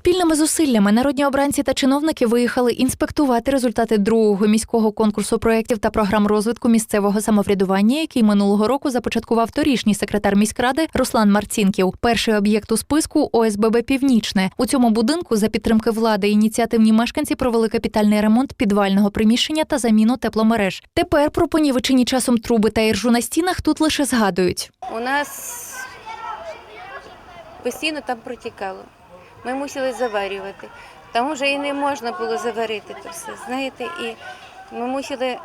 Спільними зусиллями народні обранці та чиновники виїхали інспектувати результати другого міського конкурсу проєктів та програм розвитку місцевого самоврядування, який минулого року започаткував торішній секретар міськради Руслан Марцінків. Перший об'єкт у списку ОСББ Північне. У цьому будинку за підтримки влади ініціативні мешканці провели капітальний ремонт підвального приміщення та заміну тепломереж. Тепер про понівечені часом труби та іржу на стінах тут лише згадують. У нас постійно там протікало. Ми мусили заварювати. Там вже і не можна було заварити то все. Знаєте, і ми мусили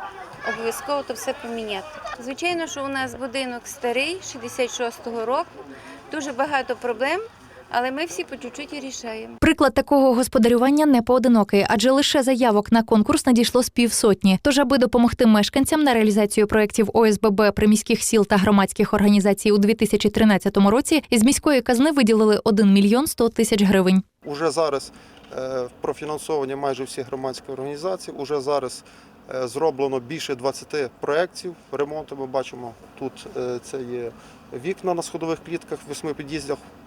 обов'язково то все поміняти. Звичайно, що у нас будинок старий, 66-го року, дуже багато проблем, але ми всі по чуть-чуть і рішаємо. Приклад такого господарювання не поодинокий, адже лише заявок на конкурс надійшло з півсотні. Тож, аби допомогти мешканцям на реалізацію проєктів ОСББ приміських сіл та громадських організацій у 2013 році, із міської казни виділили 1 мільйон 100 тисяч гривень. Уже зараз е, профінансовані майже всі громадські організації. Уже зараз е, зроблено більше 20 проєктів ремонту. Ми бачимо тут е, це є вікна на сходових клітках, в восьми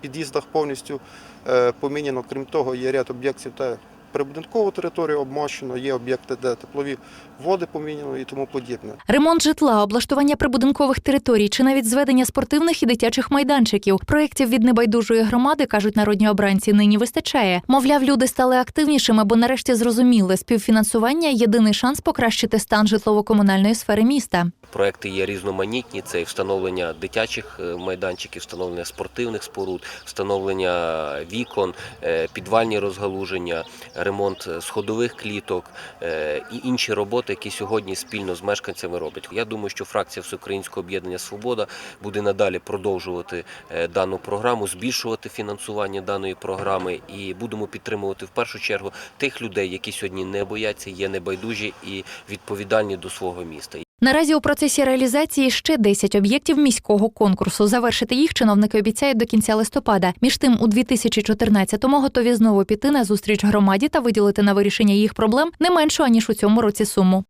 під'їздах, повністю е, поміняно. Крім того, є ряд об'єктів та прибудинкову територію обмощено, є об'єкти, де теплові води поміняно і тому подібне. Ремонт житла, облаштування прибудинкових територій чи навіть зведення спортивних і дитячих майданчиків. Проєктів від небайдужої громади кажуть народні обранці. Нині вистачає. Мовляв, люди стали активнішими, бо нарешті зрозуміли, співфінансування єдиний шанс покращити стан житлово-комунальної сфери міста. Проекти є різноманітні: це і встановлення дитячих е, майданчиків, встановлення спортивних споруд, встановлення вікон, е, підвальні розгалуження, ремонт е, сходових кліток е, і інші роботи, які сьогодні спільно з мешканцями роблять. Я думаю, що фракція Всеукраїнського об'єднання Свобода буде надалі продовжувати е, дану програму, збільшувати фінансування даної програми і будемо підтримувати в першу чергу тих людей, які сьогодні не бояться, є небайдужі і відповідальні до свого міста. Наразі у процесі реалізації ще 10 об'єктів міського конкурсу. Завершити їх чиновники обіцяють до кінця листопада. Між тим, у 2014-му готові знову піти на зустріч громаді та виділити на вирішення їх проблем не меншу аніж у цьому році суму.